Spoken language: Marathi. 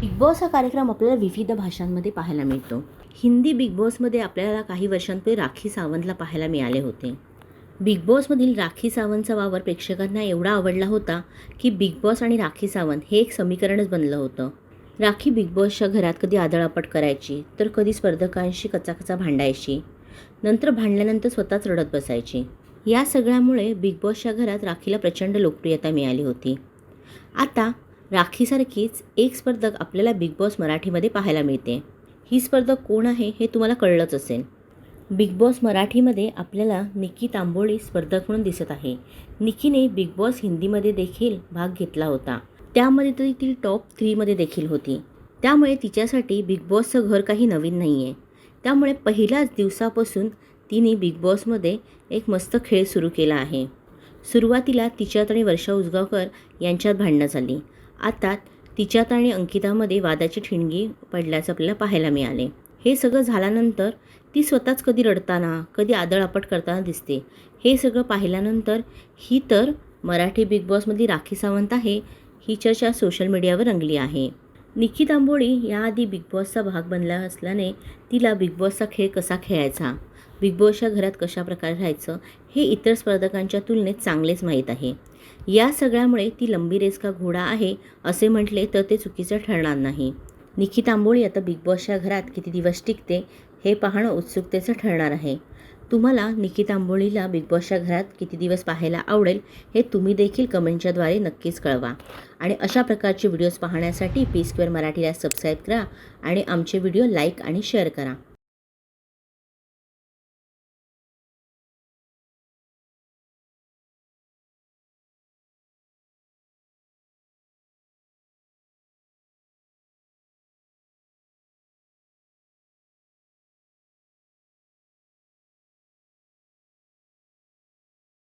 बिग बॉस हा कार्यक्रम आपल्याला विविध भाषांमध्ये पाहायला मिळतो. हिंदी बिग बॉसमध्ये आपल्याला काही वर्षांपूर्वी राखी सावंतला पाहायला मिळाले होते. बिग बॉसमधील राखी सावंतचा वावर प्रेक्षकांना एवढा आवडला होता की बिग बॉस आणि राखी सावंत हे एक समीकरणच बनलं होतं. राखी बिग बॉसच्या घरात कधी आदळापट करायची तर कधी स्पर्धकांशी कचाकचा भांडायची नंतर भांडल्यानंतर स्वतःच रडत बसायची. या सगळ्यामुळे बिग बॉसच्या घरात राखीला प्रचंड लोकप्रियता मिळाली होती. आता राखीसारखीच एक स्पर्धक आपल्याला बिग बॉस मराठीमध्ये पाहायला मिळते. ही स्पर्धक कोण आहे हे तुम्हाला कळलंच असेल. बिग बॉस मराठीमध्ये आपल्याला निकी तांबोळी स्पर्धक म्हणून दिसत आहे. निकीने बिग बॉस हिंदीमध्ये देखील भाग घेतला होता. त्यामध्ये तरी ती टॉप थ्रीमध्ये देखील होती. त्यामुळे तिच्यासाठी बिग बॉसचं घर काही नवीन नाही आहे त्यामुळे पहिल्याच दिवसापासून तिने बिग बॉसमध्ये एक मस्त खेळ सुरू केला आहे. सुरुवातीला तिच्यात आणि वर्षा उजगावकर यांच्यात भांडणं झाली. आता तिच्यात आणि अंकितामध्ये वादाची ठिणगी पडल्याचं आपल्याला पाहायला मिळाले. हे सगळं झाल्यानंतर ती स्वतःच कधी रडताना कधी आदळआपट करताना दिसते. हे सगळं पाहिल्यानंतर ही तर मराठी बिग बॉसमधली राखी सावंत आहे ही चर्चा सोशल मीडियावर रंगली आहे. निकी तांबोळी याआधी बिग बॉसचा भाग बनला असल्याने तिला बिग बॉसचा खेळ कसा खेळायचा? बिग बॉसच्या घरात कशा प्रकारे राहायचं हे इतर स्पर्धकांच्या तुलनेत चांगलेच माहीत आहे. या सगळ्यामुळे ती लंबी रेस का घोडा आहे असे म्हटले तर ते चुकीचं ठरणार नाही. निकी तांबोळी आता बिग बॉसच्या घरात किती दिवस टिकते हे पाहणं उत्सुकतेचं ठरणार आहे. तुम्हाला निकी तांबोळीला बिग बॉसच्या घरात किती दिवस पाहायला आवडेल हे तुम्ही देखील कमेंटच्याद्वारे नक्कीच कळवा. आणि अशा प्रकारचे व्हिडिओज पाहण्यासाठी पी स्क्वेअर मराठीला सबस्क्राईब करा आणि आमचे व्हिडिओ लाईक आणि शेअर करा.